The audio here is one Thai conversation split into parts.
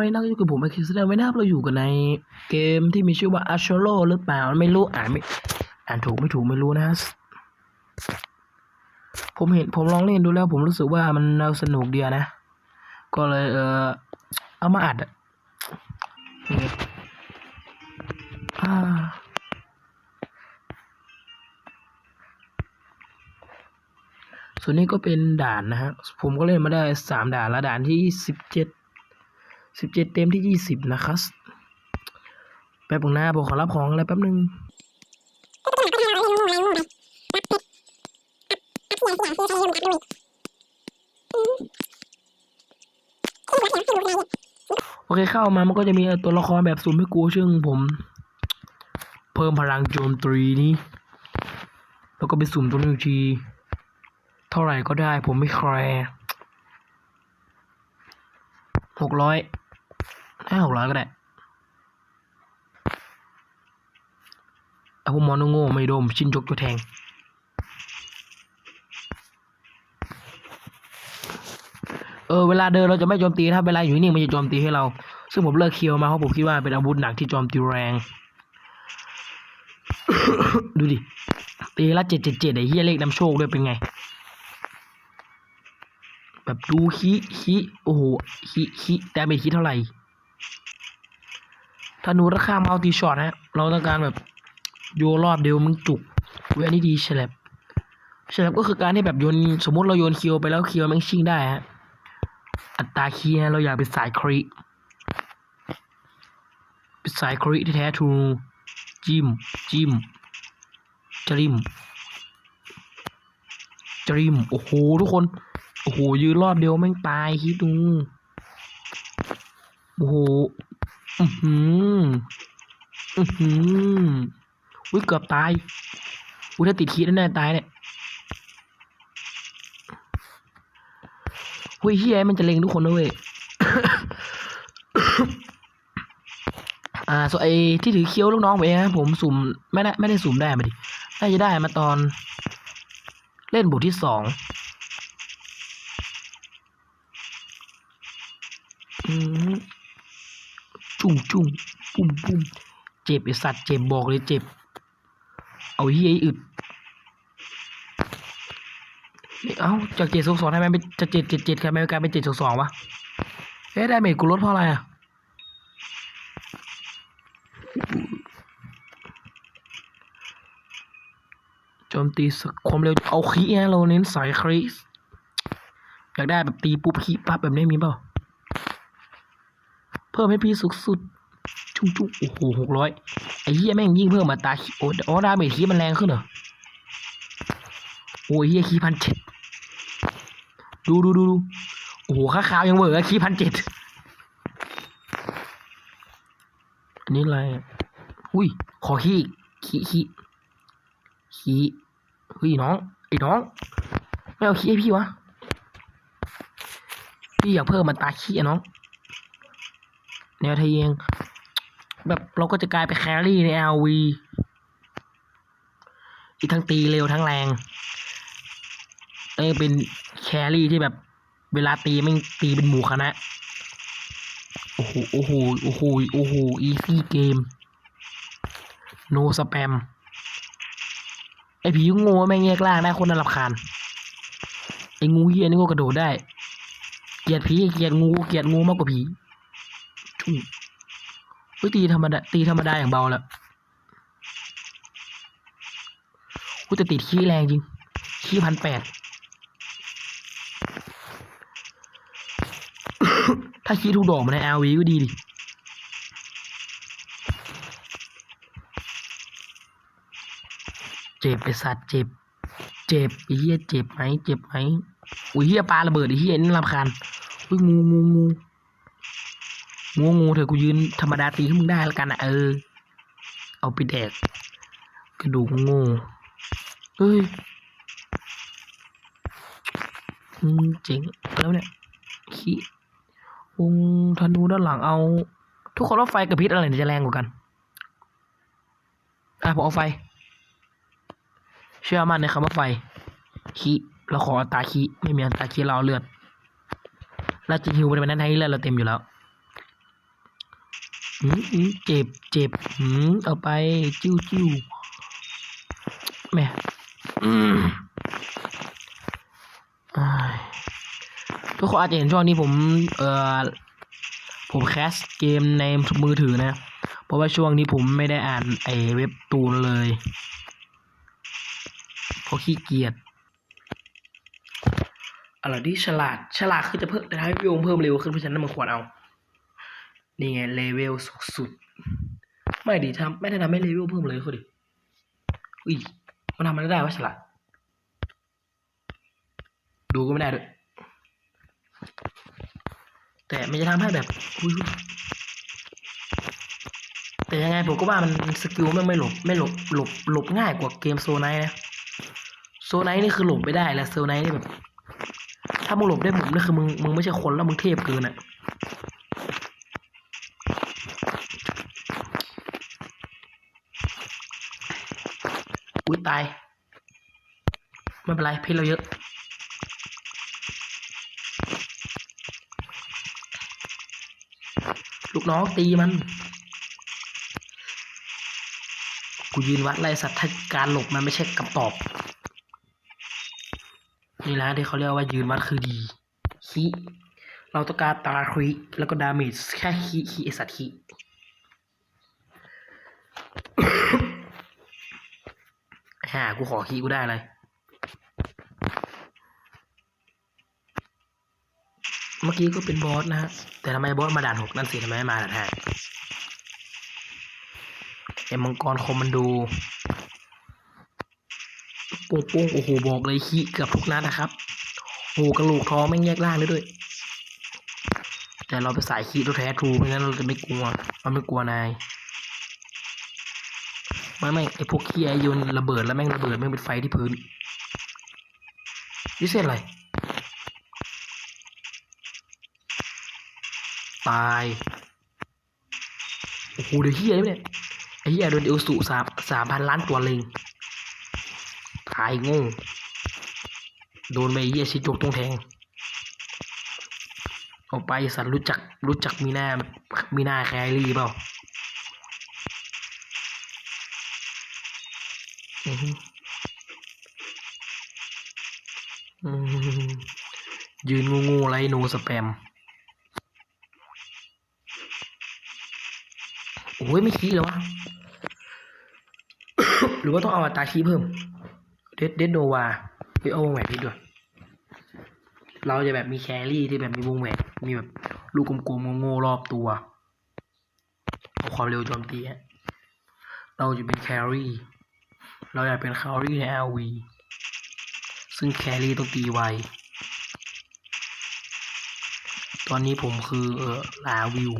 วันนี้นะก็อยู่กับผมไอคิสเดอร์ไว้นะครับเราอยู่กันในเกมที่มีชื่อว่า a s h o r o หรือเปล่าไม่รู้อ่านไม่อ่านถูกไม่ถูกไม่รู้นะ ผมเห็นผมลองเล่นดูแล้ว ผมรู้สึกว่ามันน่าสนุกดีอะนะ ก็เลยเออเอามาอัดอ่าส่วนนี้ก็เป็นด่านนะฮะ ผมก็เล่นมาได้สามด่าน และด่านที่สิบเจ็ด สิบเจ็ดเต็มที่ยี่สิบนะครับแป๊บนึงนะผมขอรับของอะไรแป๊บนึงโอเคเข้ามามันก็จะมีตัวละครแบบสุ่มให้กูซึ่งผม เพิ่มพลังโจมตีนี้ แล้วก็ไปสุ่มตัวนึงทีเท่าไหร่ก็ได้ผมไม่แคร์หกร้อย ให้หกร้อยก็ได้เอาพวกมอนโง่ไม่โดม ชินจกจะแทง เออ เวลาเดินเราจะไม่โจมตีถ้าเวลาอยู่นิ่งมันจะโจมตีให้เรา ซึ่งผมเลิกเคียวมาเพราะผมคิดว่าเป็นอาวุธหนักที่โจมตีแรง ดูดิ ตีละเจ็ดเจ็ดเจ็ดไอ้เฮียเลขนำโชคด้วยเป็นไง แบบดูฮิฮิโอ้โหฮิฮิแต่ไม่ฮิเท่าไหร่ ธนูราคามัลติช็อตฮะ เราต้องการแบบโยนรอบเดียวมึงจุกเวนนี้ดีเฉลบเฉลบก็คือการที่แบบโยนสมมติเราโยนเคียวไปแล้วเคียวมันชิงได้ฮะ อัตราคีย์เราอยากเป็นสายคริเป็นสายคริที่แท้ทูจิมจิมจริมจริมโอ้โหทุกคน โอ้โหยืนรอบเดียวแม่งตายคิดดูโอ้โห อือหืออือหือวิเกือบตาย อุ้ยถ้าติดคีดแน่ตายเนี่ยเฮ้ยเฮียมันจะเล็งทุกคนนะเว้ยอ่าส่วนไอ้ที่ถือเคี้ยวลูกน้องไปนะผมสุ่มไม่ได้ไม่ได้สุ่มได้มาดิน่าจะได้มาตอน เล่นบทที่สองอืม จุ้งจุ้งปุ้มปุ้มเจ็บไอสัตว์เจ็บบอกเลยเจ็บ เอาเฮียไออึดเอ้าจากเจ็ดสองสองทำไมเป็นจะเจ็ดเจ็ดเจ็ดทำไมกลายเป็นเจ็ดสองสองวะเอ๊ะได้เมจกูลดเพราะอะไรอะโจมตีสความเร็วเอาคีนะเราเน้นสายครีสอยากได้แบบตีปุ๊บคีปั๊บแบบนี้มีเปล่า เพิ่มให้พี่สุดสุดจุ้งจุ้งโอ้โหหกร้อยไอ้เหี้ยแม่งยิ่งเพิ่มมาตาคีโอ้อ๋อดาเมจคีมันแรงขึ้นเหรอโอ้ยเหี้ยคีพันเจ็ดดูดูดูดูโอ้โหข้าขาวยังเหวอคีพันเจ็ดอันนี้อะไรอะอุ้ยขอขี้ขี้ขี้ขี้เฮ้ยน้องไอ้น้องไม่เอาขี้ให้พี่วะพี่อยากเพิ่มมันตาขี้อะน้อง แนวทะเยง แบบเราก็จะกลายเป็นแครี่ใน LV อีกทั้งตีเร็วทั้งแรง เออเป็นแครี่ที่แบบเวลาตีไม่ตีเป็นหมู่คณะ โอ้โห โอ้โห โอ้โห โอ้โห อีซี่เกม โนสแปม ไอผีงู แม่งแยกล่างได้คนน่ารำคาญไองูเฮียนี่ก็กระโดดได้ เกียดผี เกียดงู เกียดงูมากกว่าผี อุ้ยตีธรรมดาตีธรรมดาอย่างเบาแล้วกูจะติดขี้แรงจริง ขี้พันแปด ถ้าขี้ทุกดอกมันใน LV ก็ดีดิเจ็บไอสัตว์เจ็บ เจ็บไอ้เหี้ยเจ็บไหมเจ็บไหมอุ้ยเหี้ยปลาระเบิดไอ้เหี้ยนี่รำคาญอุ้ยงูงูงู งูงูเถอะกูยืนธรรมดาตีให้มึงได้แล้วกันนะเออ เอาไปแดกกระดูกงูเฮ้ยอืมเจ๋งแล้วเนี่ยขี้วงธนูด้านหลังเอา ทุกคนว่าไฟกับพิษอะไรจะแรงกว่ากัน อะผมเอาไฟ เชื่อมั่นในคำว่าไฟคีเราขออัตราคีไม่มีอัตราคีเราเลือดแล้วจะฮิวไปในนั้นให้เลือดเราเต็มอยู่แล้ว อืมอืมเจ็บเจ็บอืมเอาไปจิ้วจิ้วแหม่อืมอ้ายทุกคนอาจจะเห็นช่วงนี้ผม เอ่อ ผมแคสเกมในมือถือนะ เพราะว่าช่วงนี้ผมไม่ได้อ่านไอเว็บตูนเลยเพราะขี้เกียจอะไรที่ฉลาด ฉลาดคือจะเพิ่มจะทำให้วิวเพิ่มเร็วขึ้นเพราะฉะนั้นมันควรเอา นี่ไงเลเวลสูงสุดไม่ดีทำไม่ได้ทำให้เลเวลเพิ่มเลยคุณดิอุ้ยมันทำมันได้ว่าฉลาดดูก็ไม่ได้ด้วยแต่มันจะทำให้แบบอุ๊ยแต่ยังไงผมก็ว่ามันสกิลไม่ไม่หลบไม่หลบหลบหลบง่ายกว่าเกมโซไนนะโซไนนี่คือหลบไม่ได้แล้วโซไนนี่แบบถ้ามึงหลบได้หมุนนี่คือมึงมึงไม่ใช่คนแล้วมึงเทพเกินอะ อุ้ยตาย ไม่เป็นไรเพชรเราเยอะลูกน้องตีมัน กูยืนวัดไล่สัตว์ถ้าการหลบมันไม่ใช่คำตอบ นี่นะที่เขาเรียกว่ายืนวัดคือดีคีเราต้องการตาคริแล้วก็ดาเมจแค่คีคีไอสัตว์คี ฮ่ากูขอคีกูได้เลยเมื่อกี้ก็เป็นบอสนะฮะ แต่ทำไมบอสมาด่านหกนั่นสิทำไมไม่มาด่านห้าไอ้มังกรคอมมันดูปุ้งปุ้งโอ้โหบอกเลยขี้เกือบทุกนัดนะครับโอ้โหกระโหลกท้องแม่แยกล่างได้ด้วย แต่เราไปสายขี้ตัวแท้ทรูไม่งั้นเราจะไม่กลัวเราไม่กลัวนาย ไม่ไม่ไอพวกขี้ไอโยนระเบิดแล้วแม่งระเบิดแม่งเป็นไฟที่พื้นนี่เส้นอะไร ตายโอ้โหเดี๋ยวเฮียเนี่ยไอเฮียโดนเอลสุสามสามพันล้านตัวเลงตายโง่โดนไปเฮียชิจกตรงแทงเอาไปสัตว์รู้จักรู้จักมีหน้ามีหน้าแครี่เปล่าอือฮึอืม ยืนงูๆไรโนสแปม โอ้ยไม่ขี้เลยววะ หรือว่าต้องเอาอัตราขี้เพิ่ม เดดเดดโนวาไปเอาวงแหวนนิดด้วย เราจะแบบมีแครี่ที่แบบมีวงแหวนมีแบบลูกกลมๆโง่ๆรอบตัว เอาความเร็วโจมตีฮะเราจะเป็นแครี่ เราอยากเป็นแครี่ใน LV ซึ่งแครี่ต้องตีไว ตอนนี้ผมคือเออลาวิว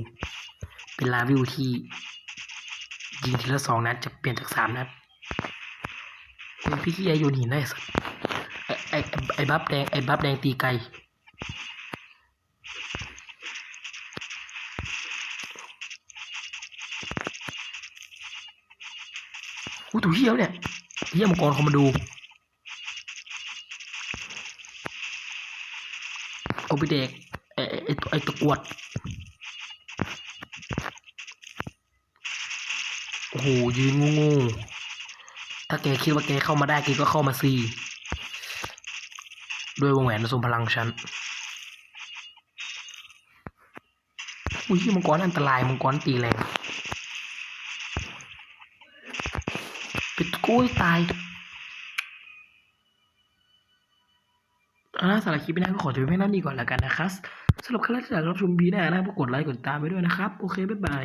เป็นลาวิวที่ยิงทีละสองนัดจะเปลี่ยนจากสามนัดเป็นพี่ที่ไอโยนหินได้สัสไอไอไอบัฟแดงไอบัฟแดงตีไกลอู้ถูเหี้ยวเนี่ย เหี้ยมกรคอมมาดูเอาไปเด็กไอไอไอ้ไอตะกวดโอ้โหยืนงูๆถ้าแกคิดว่าแกเข้ามาได้แกก็เข้ามาซีด้วยวงแหวนทรงพลังฉันอุ้ยมังกรอันตรายมังกรตีแรง อุ้ยตายอาล่ะสำหรับคลิปนี้ก็ขอจบเพียงเท่นนี้ก่อนแล้วกันนะครับสำหรับใครที่อยากรับชมบีหน้านะก็กดไลค์กดติดตามไปด้วยนะครับ โอเค บ๊ายบาย